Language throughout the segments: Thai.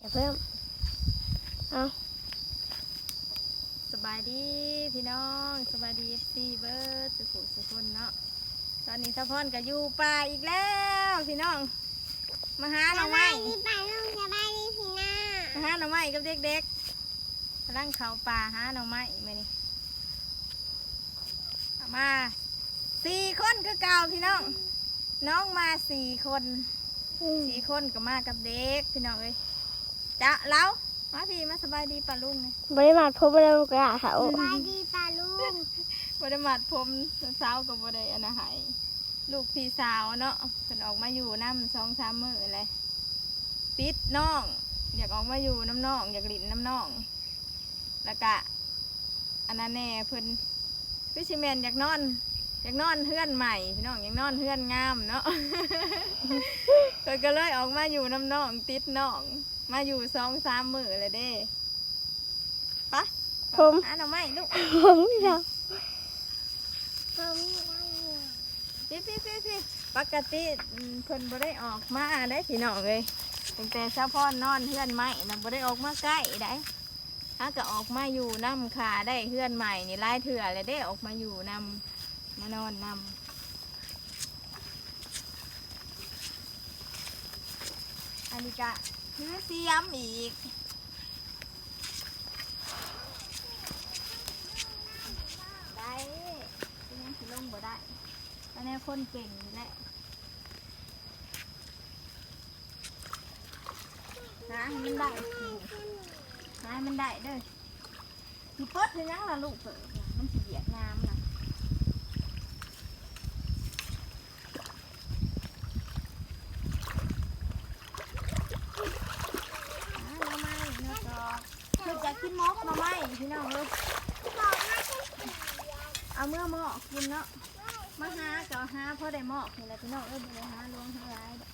อย่าเพิ่ม เอาสบายดีพี่น้องสบายดีซีเบิร์ดสุขุสุคนเนาะตอนนี้สะพอนก็อยู่ป่าอีกแล้ว พี่น้อง มาหาหน่อไม้ดีป่าลุงสบายดีพี่น้ามาหาหน่อไม้กับเด็กๆกำลังเข้าป่าหาหน่อไม้มานี่เอามาสี่คนคือเก่าพี่น้อง น้องมาสี่คนสี่คนก็มากับเด็กพี่น้องเอ้ย จะเล้ามาพี่มาสบายดีป่าลุงเนี่ยบริมาทพบแล้วกระเขาสบายดีป่าลุงบไดมัดผมสาวกับบไดอันนะใหายลูกพี่สาวเนาะเพิ่นออกมาอยู่น้ำสองสามมื้อเลยปิดน้อง อยากออกมาอยู่น้ำน้อง อยากหลินน้ำน้อง แล้วก็อันนั้นแน่เพิ่นพี่ชิเมนอยากนอนอยากนอนเฮือนใหม่พี่น้องอยากนอนเฮือนงามเนาะเพิ่นก็เลยออกมาอยู่น้ำน้องติดน้อง มาอยู่สองสามมื้อเลยเด้ปะผมอะหน่อไม้ลูกผมไม่ชอบพี่พี่พี่พี่ปกติอืมเพิ่นบ่ได้ออกมาได้พี่น้องเลยตั้งแต่เช้าพ่อนอนเฮือนใหม่นะบ่ได้ออกมาใกล้ได้ถ้าก็ออกมาอยู่น้ำขาได้เฮือนใหม่นี่ไล่เถื่อเลยได้ออกมาอยู่นำมานอนนำอันนี้ก็คือ เสียมอีกได้ยังสิลงบ่ได้ตอนนี้คนเก่งนี่แหละนะให้มันได้นะให้มันได้เด้อสิเปิดหรือยังล่ะลูกเปิดงามน่ะอ่าหน่อไม้เนาะจอกคือจะกินมกหน่อไม้พี่น้องเลยเอาเมื่อหมอกกินเนาะ มาหาเจ้าหาพ่อได้หมอกนี่แหละพี่น้องเอ้ยบ่ไปหาลวงหาร้ายดอก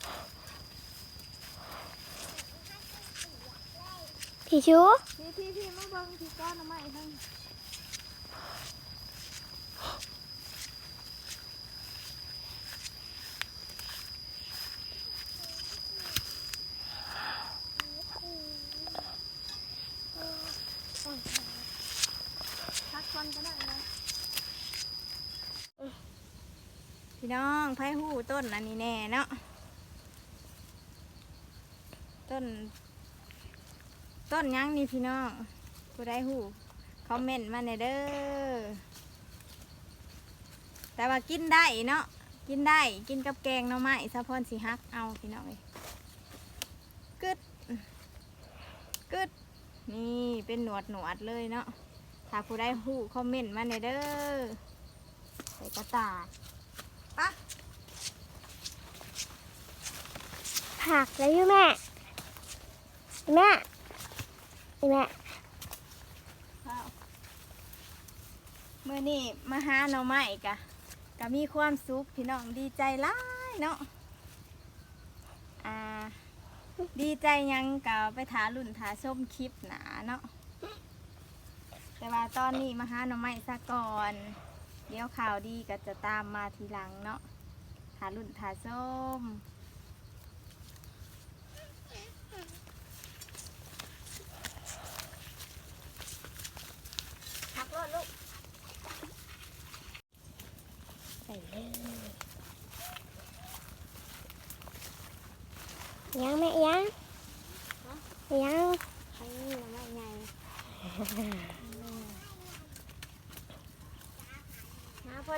พี่ชูพี่พี่พี่มาเบิ่งพี่ก้อนเอาไม้ทั้งพักก่อนก็ได้นะพี่น้องไผ่หูต้นอันนี้แน่เนาะต้น ต้นยังนี่พี่น้องผู้ใดหูคอมเมนต์มาในเด้อแต่ว่ากินได้เนาะกินได้กินกับแกงหน่อไม้สะพอนสีฮักเอาพี่น้องเลยกึดกึดนี่เป็นหนวดหนวดเลยเนาะถ้าผู้ใดหูคอมเมนต์มาในเด้อใส่กระตาปะผักแล้วยูแม่แม่ แม่ข้าวเมื่อนี้มาหาหน่อไม้กะก็มีความสุขพี่น้องดีใจหลายเนาะอ่า ดีใจยังก็ไปถาลุ่นถาชมคลิปหนาเนาะแต่ว่าตอนนี้มาหาหน่อไม้ซะก่อน เดี๋ยวข่าวดีก็จะตามมาทีหลังเนาะถาลุ่นถาชมพักรถลูก ใส่เลย ยังแม่ยังยังใช้หน่อไม้ไงนะพอ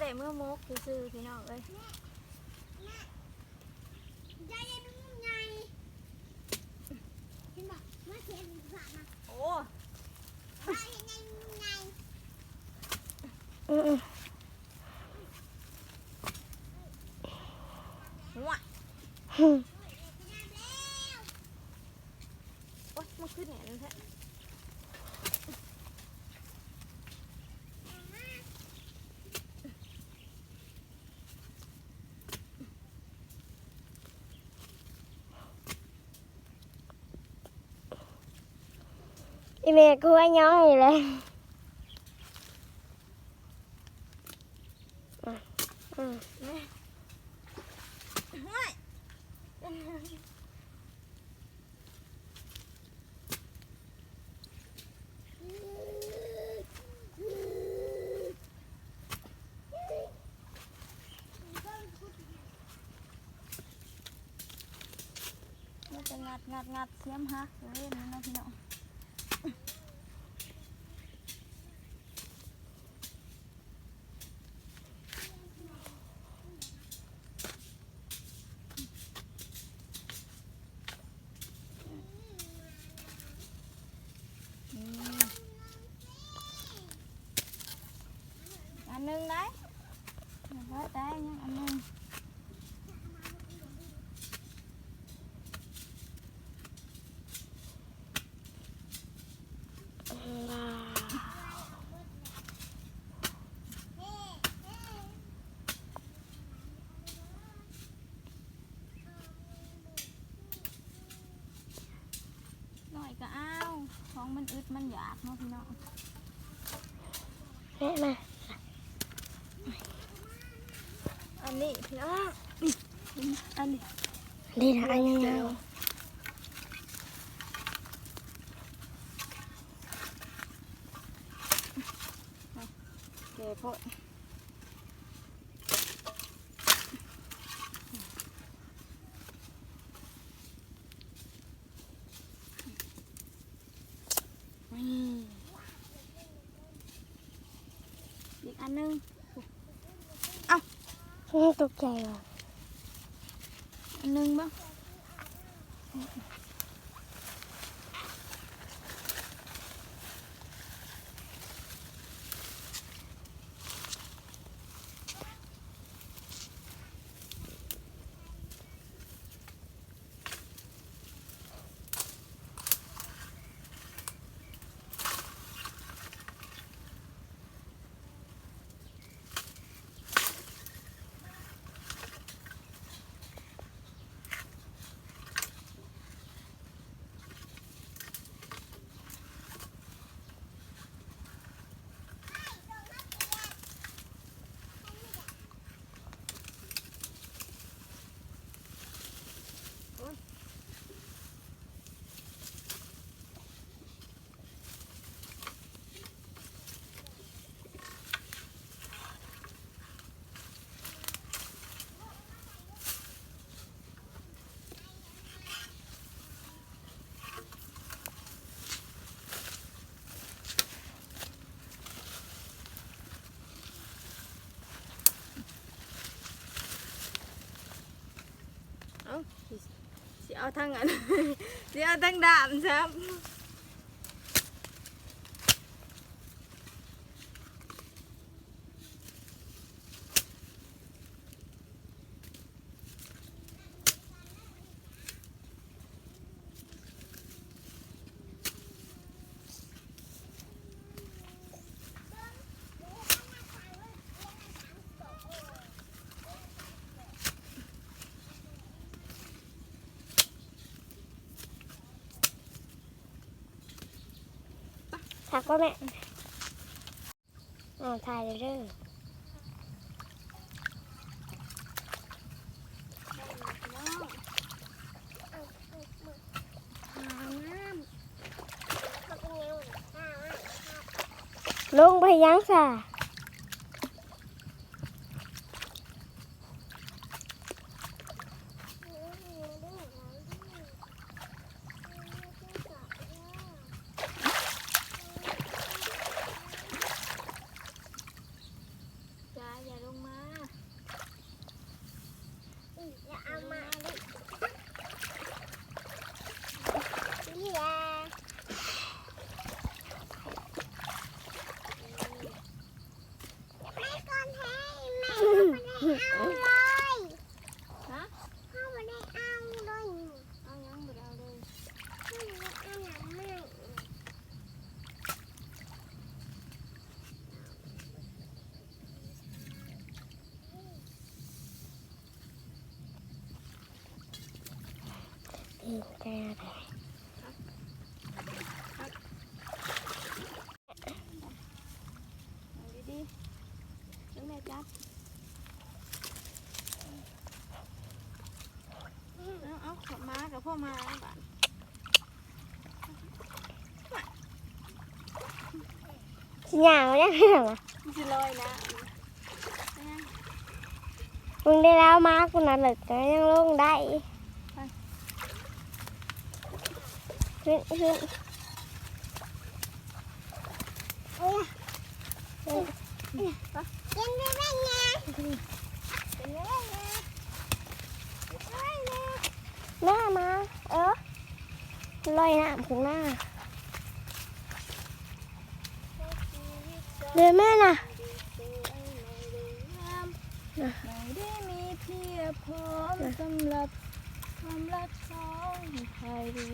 อีเมกูว่าย้อยเลยงัดงัดงัดเสียมฮะเล่นนะพี่น้อง อันหนึ่งได้ได้ได้ยังอันหนึ่งหน่อยก็อ้าวท้องมันอึดมันอยากเนาะพี่น้องแม่มา อั นี้พี่น้องอันนี้ดีนะอันยังไงเกพดอีกอันนึง ตกใจว่ะอันนึงบ้าง เอ้าสิสิ เอาทางอันสิเอาทางดามครับักว่าแม่อ่าถ่ายเลยเด้อลงไปยังสะดีใจอะไร เอาดีๆนึกแม่จับเอาเอา ขับมากับพ่อมาบ้านสิหยาวยังไงวะมันสิลอยนะมึงได้แล้วมากูน่ะเหลึกแต่ยังลงได้ขึ้นขึ้นเอ้ยกินได้ไหมเนี่ยกินได้ไหมเนี่ยกินได้ไหมเนี่ยแม่มาเออ ลอยน้ำขึ้นมาเดี๋ยวแม่น่ะไม่ได้มีเพียบพร้อมสำหรับความรักสองใครดี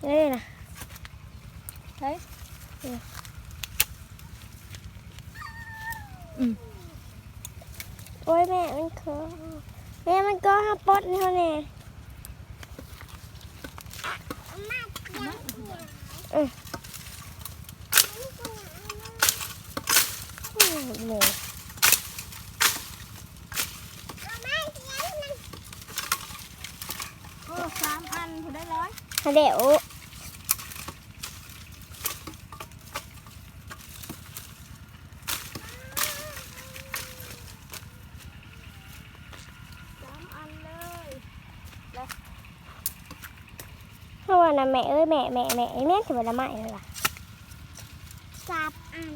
เดี๋ยวน่ะใช่โอ้ยแม่มันเคอแม่มันก็ฮับปดนี่เขาเนี่ย อาม่าอยากกินอะไร เอออืมเลยอาม่าอยากกินอะไรโอ้สามอันคุณได้ร้อยเดี๋ยว สามอันเลย เพราะแม่เอ้ยแม่แม่แม่ไอ้แม่ถือว่าละไม้เลยล่ะสับอัน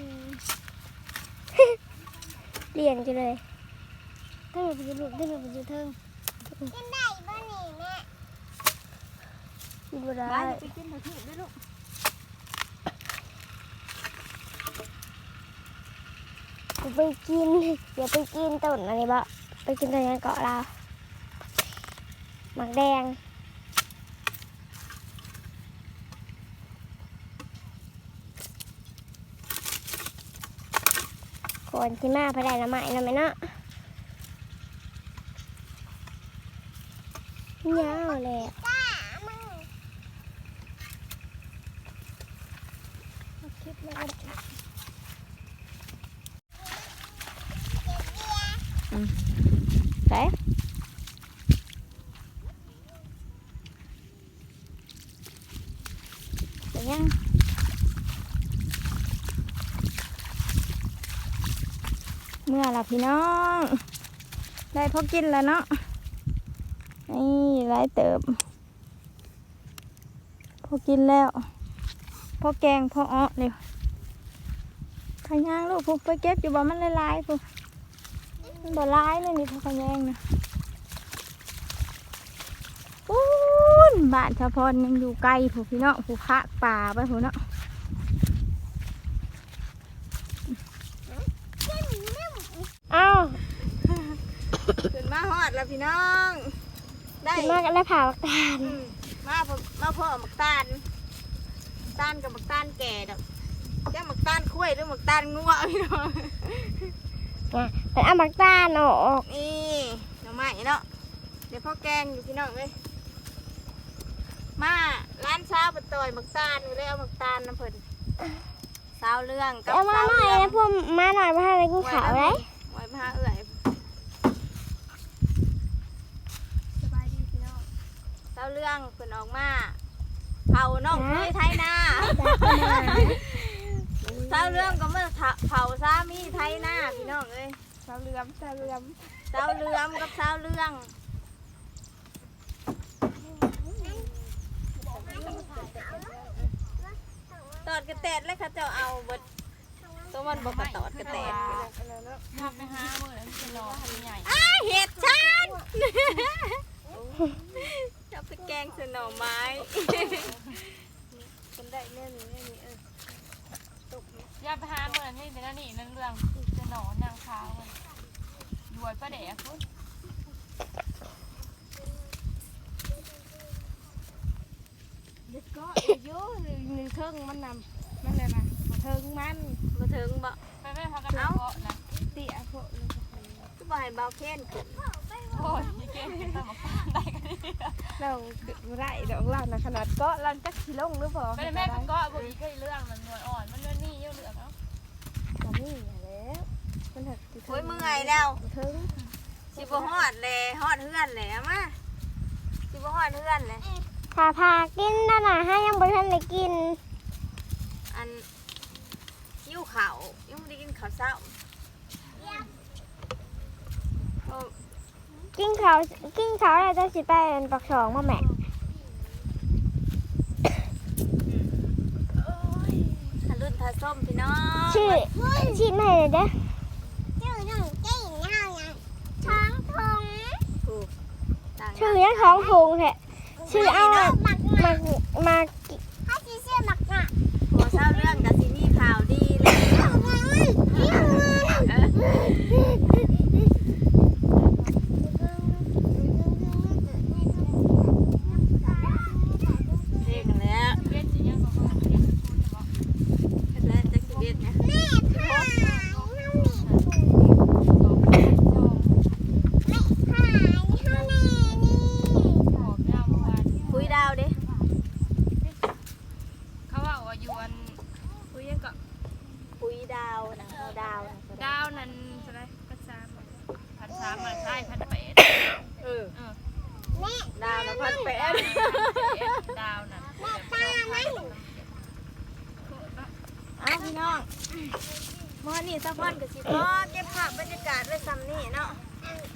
เรียนกันเลยถ้าเราไปดูถ้าเราไปดูเทิงกินได้บ่นี่แม่ดูได้ไปกินเถอะที่ด้วยลูกไปกินอย่าไปกินต้นอะไรบ่ไปกินต้นยังเกาะเราหมักแดง นที่มาพอได้ละไม้นะแม่เนาะยาวเลยอะจ้ามึงคิดแล้วก็ได้ ใช่เดี๋ยวยังเมื่อละพี่น้อง ได้พอกินแล้วเนาะนี่ไรเติบพอกินแล้วพอแกงพออ้อเดี๋ยวขย่างลูกพวกไปเก็บอยู่บ่มันลายๆพวกมันบ่ลายเลยนี่พอขยางนะปูนบ้านชาวพรยังอยู่ไกลผู้พี่น้องผู้ภาคป่าไปผู้เนาะ เอ้าว ขึ้นมาฮอ ดแล้วพี่น้อง ได้กินมากได้ผ่าบักตาลอืมมาพอมาพ่อหมักตาลตาลกับหมักตาลแก่ดอกจ้าหมักตาลคุ้ยหรือหมักตาลงัวพี่น้องอะเป็นเอาบักตาลออกนี่หน่อไม้เนาะเดี๋ยวพ่อแกงอยู่พี่น้องเลยมาร้านเช้าไปต่อยหมักตาลเลยเอาหมักตาลน้ำเพิ่นสาวเรื่องกับเอามาสาวหน่อยเรื่องนะพวกมาหน่อยมาให้อะไรกินขาวเลย ไว้มาหาเอื่อยสบายดีพี่น้องสาวเรื่องเพิ่นออกมาเผาน้องเคยไทยนาสาวเรื่องก็มาเผาสามีไทยนาพี่น้องเอ้ยสาวเรือมสาวเรือมสาวเรื่องกับสาวเรื่องตอดกระแตดแล้วเขาเจ้าเอาเบดตัวมันบอกกระตอดกระแตดทำไปห้าหมื่นจะรอทำใหญ่อ้าเห็ดชันจะไปแก งใส่หน่อไม้คนได้แน่นี่แน่นี่เอออย่าไปห้าหมื่นนี่เป็นอันนี่นั่งเรื่องจะหนอนนางฟ้าเลยรวยประเดะคุณเด็กก็เยอะหนึ่งเทิงมันนำมันเลยนะเทิงมันมาถึงบ่ไปไม่พากันเอานะเตี้ยพวกนี้ก็บ่ให้เบาแค้นขึ้นโอ้ยยี่เก่งกินตามมาได้กันดิ เราไม่ได้เดี๋ยวเรานะขนาดก็เราจะขี่ลงหรือเปล่าไปแม่ก็ก็บอกอีกเรื่องมันนวลอ่อนมันนวลนี่เยอะเหลือแล้วก็นี่แล้วมันถักโอ้ยเมื่อยแล้วเทิงสิบ่ฮอดเลยฮอดเฮือนเลยเอามาสิบ่ฮอดเฮือนเลย ถ้าพากินนั่นน่ะให้ยังบ่ทันได้กิน อันหิ้วเขาวยังไม่ได้กินข้าวเช้า กิ้งเขากิ้งเขาเราจะสิไปเป็นปักสองมาแม่ขันรุ่นทะส้มพี่น้องชื่อชื่อไหนเเด้อชื่อน้องเก่งเฮานะท้องทงชื่อยังท้องทงแหละชื่อเอาหมักหมักห้าชื่อชื่อหมักอะหัวเศร้าเรื่องกับซีนี่ข่าวดีเลย ดาวนั้นเท่าไหรพันสามพันสามมาใช่พันแปดเออเออแม่ดาวนะพันแปดดาวนั้นแม่ตาไหมอ้าพี่น้องมอนี่สักวันกับสิพอเก็บภาพบรรยากาศไว้ซ้ำนี่เนาะ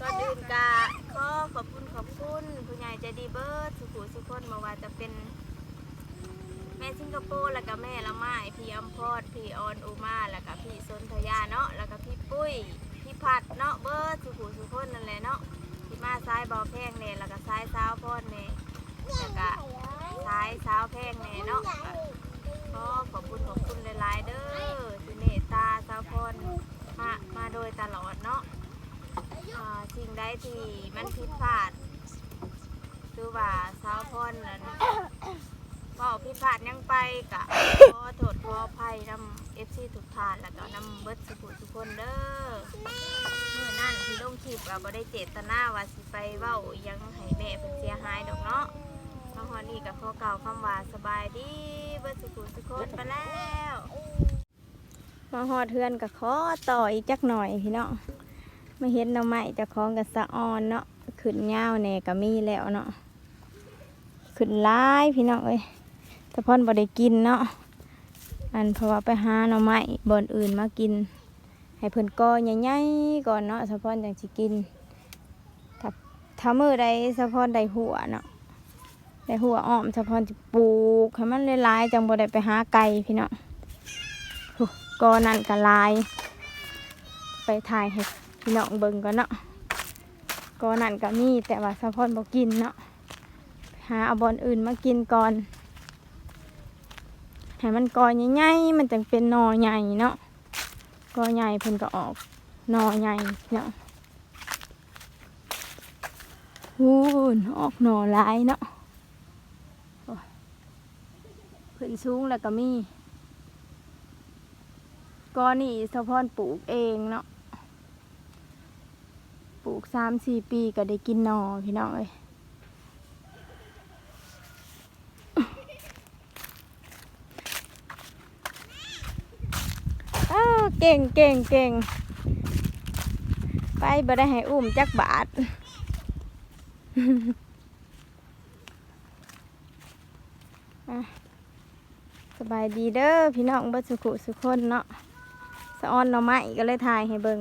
ก่อนอื่นกะขอขอบคุณขอบคุณผู้ใหญ่ใจดีเบิร์ดสุขุสุขคนมาว่าจะเป็น ม่สิงคโปร์แล้วก็แม่ละไม้พี่อัมพอดพี่ออนอูมาแล้วก็พี่สนธยาเนาะแล้วก็พี่ปุ้ยพี่ผัดเนาะเบิร์ดสุขุสุขคนนั่นแหละเนาะพี่มาซ้ายบอแพงเนี่ยแล้วก็ซ้ายสาวพอดเนี่ยแล้วก็ซ้ายสาวแพงเนี่ยเนาะก็ขอบคุณขอบคุณหลายๆเด้อที่เมตตาสาวพรมามาโดยตลอดเนาะสิ่งใดที่มันผิดพลาดคือว่าสาวพรนั้น ก็ผิดพลาดยังไปกะขอโทษขออภัยนำเอฟซีทุกทานแล้วก็นำเบิร์ดสุขุทุกคนเด้อเมื่อนั่นที่ลงคลิปเราก็ได้เจตนาว่าสิไปเว้าอิหยังให้แม่เป็นเสียหายดอกเนาะมาฮอดนี่ก็ขอกล่าวคำว่าสบายดีเบิร์ดสุขุทุกคนไปแล้วมาฮอดเทือนก็ขอต่ออีกจักหน่อยพี่น้องมาเห็นหน่อไม้เจะคล้าของกับสะออนเนาะขึ้นยาวแน่ก็มีแล้วเนาะขึ้นร้ายพี่น้องเอ้ย แต่พ่อนบ่ได้กินเนาะอันเพราะว่าไปหาหน่อไม้บอนอื่นมากิน ให้เพิ่นก่อใหญ่ๆก่อนเนาะสะพอนจังสิกินถ้าถ้ามือใดสะพอนได้หัวเนาะได้หัวอ้อมสะพอนจะปลูกให้มันหลายๆจังบ่ได้ไปหาไก่พี่เน้องโอ้ก่อนั่นก็ลาย ไปถ่ายให้พี่น้องเบิ่งก่อนเนาะก่อนั่นก็มีแต่ว่าสะพอนบ่กินเนาะหาเอาบอนอื่นมากินก่อน ให้มันกอใหญ่ๆมันจึงเป็นหนอใหญ่เนาะกอใหญ่เพิ่นก็ออกหนอใหญ่เนาะวูนออกหนอหลายเนาะโอ้ยขึ้นสูงแล้วก็มีกอนี่สะพอนปลูกเองเนาะปลูกสามสี่ปีก็ได้กินหนอพี่น้องเอ้ย อ้าว เก่งเก่งเก่งไปบ่ได้ให้อุ้มจักบาทสบายดีเด้อพี่น้องเบิดสุขุสุคนเนาะสะออนหน่อไม้ก็เลยถ่ายให้เบิง